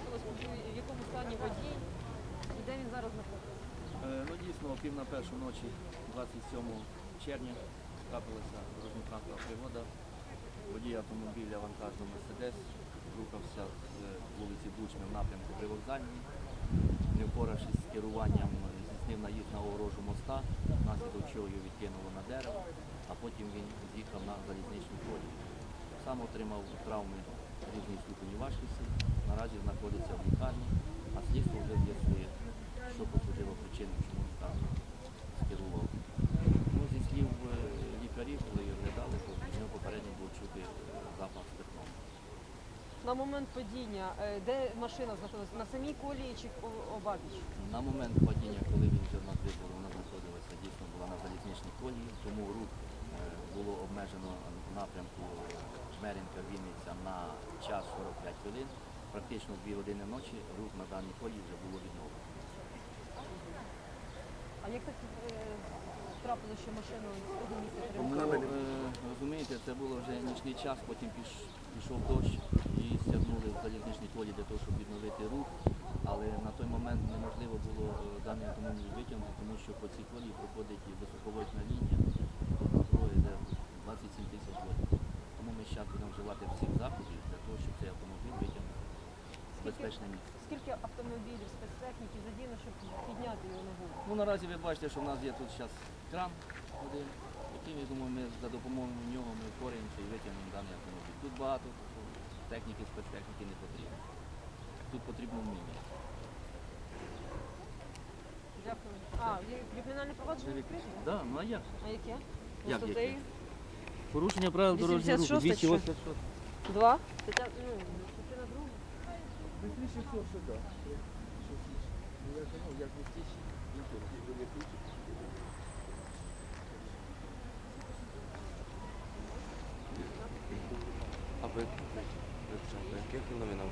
трапилось, в якому стані водій і де він зараз знаходиться? Е, Ну дійсно, пів на першу ночі, 27 червня, трапилася дорожньо-транспортна пригода. Водій автомобіля вантажного Мерседес рухався з вулиці Бучми в напрямку Привокзальної. Не впоравшись з керуванням, здійснив наїзд на огорожу моста, внаслідок чого його відкинуло на дерево, а потім він з'їхав на залізничну колію. Сам отримав травми різної ступені важкості, наразі знаходиться в лікарні, а слідство вже з'ясує, що послужило причиною, чому він так скерував. Ну, зі слів е, лікарів, коли його оглядали, то від нього попередньо було чути е, запах спиртного. На момент падіння, е, де машина знаходилася? На самій колії чи обабіч? На момент падіння, коли він вже нас визвали, вона знаходилася, дійсно була на залізничній колії, тому рух було обмежено в напрямку Жмеринка Вінниця на час 45 хвилин. Практично в 2 години ночі рух на даній колії вже було відновлено. А як так е, трапилося, що машина з того місця Тому, е, розумієте, це було вже нічний час, потім піш- пішов дощ і стягнули в залізничні колії для того, щоб відновити рух. Але на той момент неможливо було е, даний автомобіль витягнути, тому що по цій колії проходить і високовольтна лінія, тобто йде 27 тисяч вольт. Тому ми зараз будемо вживати всіх заходів для того, щоб цей автомобіль витягнути безпечне місце. Скільки автомобілів, спецтехніки задіяно, щоб підняти його на гору? Ну наразі ви бачите, що в нас є тут зараз кран один, яким я думаю, ми за допомогою нього ми впораємося і витягнемо даний автомобіль. Тут багато техніки, спецтехніки не потрібно. Тут потрібно вміння. Дякую. А, кримінальне провадження відкрите? Да, ну а як? А яке? Як яке? Порушення правил дорожнього руху 86 286. Два? Ну, частина друга. сюда. всього, що так. Ну я ж ну, як не нічого, ті буде ключі. А ви, ви, ви, по яких новинах